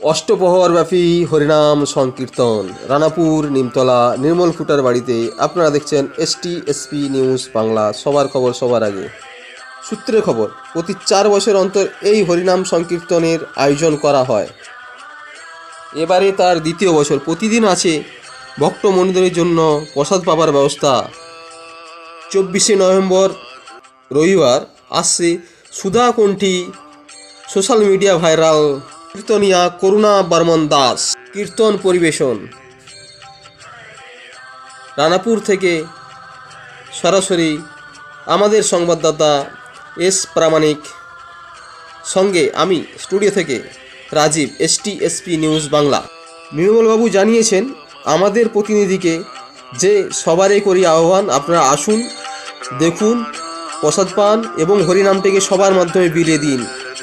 অষ্টপ্রহরব্যাপী হরিনাম সংকীর্তন। রানাপুর, নিমতলা নির্মল ফুটার বাড়িতে আপনারা দেখছেন এসটি এসপি নিউজ বাংলা। সবার খবর সবার আগে। সূত্রে খবর, প্রতি চার বছর অন্তর এই হরিনাম সংকীর্তনের আয়োজন করা হয়। এবারে তার দ্বিতীয় বছর। প্রতিদিন আছে ভক্তমণ্ডলীর জন্য প্রসাদ পাবার ব্যবস্থা। চব্বিশে নভেম্বর রবিবার আসছে সুধাকণ্ঠী সোশ্যাল মিডিয়া ভাইরাল কীর্তনিয়া করুণা বর্মন দাস। কীর্তন পরিবেশন। রানাপুর থেকে সরাসরি আমাদের সংবাদদাতা এস প্রামাণিক। সঙ্গে আমি স্টুডিও থেকে Rajib, ST, SP news Bangla. নির্মলবাবু জানিয়েছেন, আমাদের প্রতিনিধিকে যে সবারই করি আহ্বান, আপনারা আসুন, দেখুন, প্রসাদ পান এবং হরিনামটিকে সবার মাধ্যমে বিলিয়ে দিন।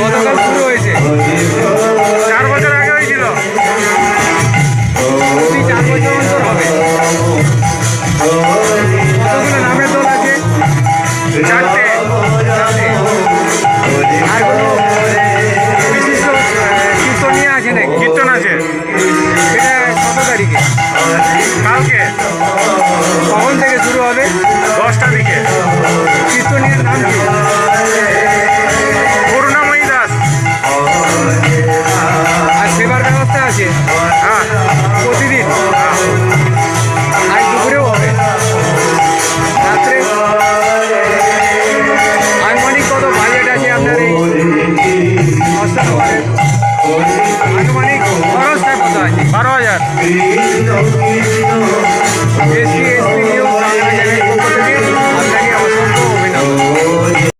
গতকাল শুরু হয়েছে। চার বছর আগে হয়েছিল। চার বছর অন্তর হবে। কতগুলো নামের দল আছে? চারটে। আর কোনো বিশিষ্ট আছে নাকি? কীর্তন আছে। সেটা কত তারিখে? কালকে। কখন থেকে শুরু হবে? দশটা দিকে। বারো হাজার কৃষ্ণ কৃষ্ণ